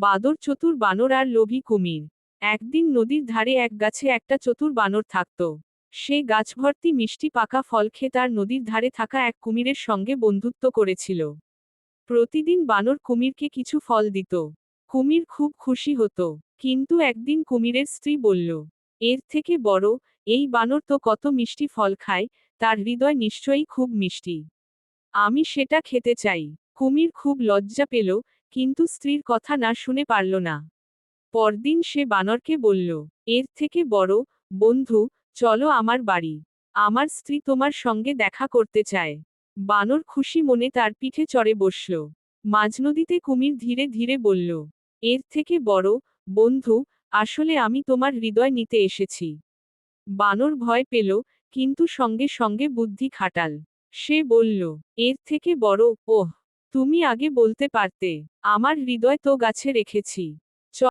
বাদর চতুর বানর আর লোভী কুমির। একদিন নদীর ধারে এক গাছে একটা চতুর বানর থাকত। সে গাছ ভর্তি মিষ্টি পাকা ফল খেয়ে তার নদীর ধারে থাকা এক কুমিরের সঙ্গে বন্ধুত্ব করেছিল। প্রতিদিন বানর কুমিরকে কিছু ফল দিত। কুমির খুব খুশি হতো। কিন্তু একদিন কুমিরের স্ত্রী বলল, এর থেকে বড়, এই বানর তো কত মিষ্টি ফল খায়, তার হৃদয় নিশ্চয়ই খুব মিষ্টি। আমি সেটা খেতে চাই। কুমির খুব লজ্জা পেল কিন্তু স্ত্রীর কথা না শুনে পারল না। পরদিন সে বানরকে বলল, এর থেকে বড়, বন্ধু, চলো আমার বাড়ি। আমার স্ত্রী তোমার সঙ্গে দেখা করতে চায়। বানর খুশি মনে তার পিঠে চড়ে বসল। মাঝনদীতে কুমির ধীরে ধীরে বলল, এর থেকে বড়, বন্ধু, আসলে আমি তোমার হৃদয় নিতে এসেছি। বানর ভয় পেল, কিন্তু সঙ্গে সঙ্গে বুদ্ধি খাটাল। সে বলল, এর থেকে বড়, ওহ তুমি আগে বলতে পারতে আমার হৃদয় তো গাছে রেখেছি।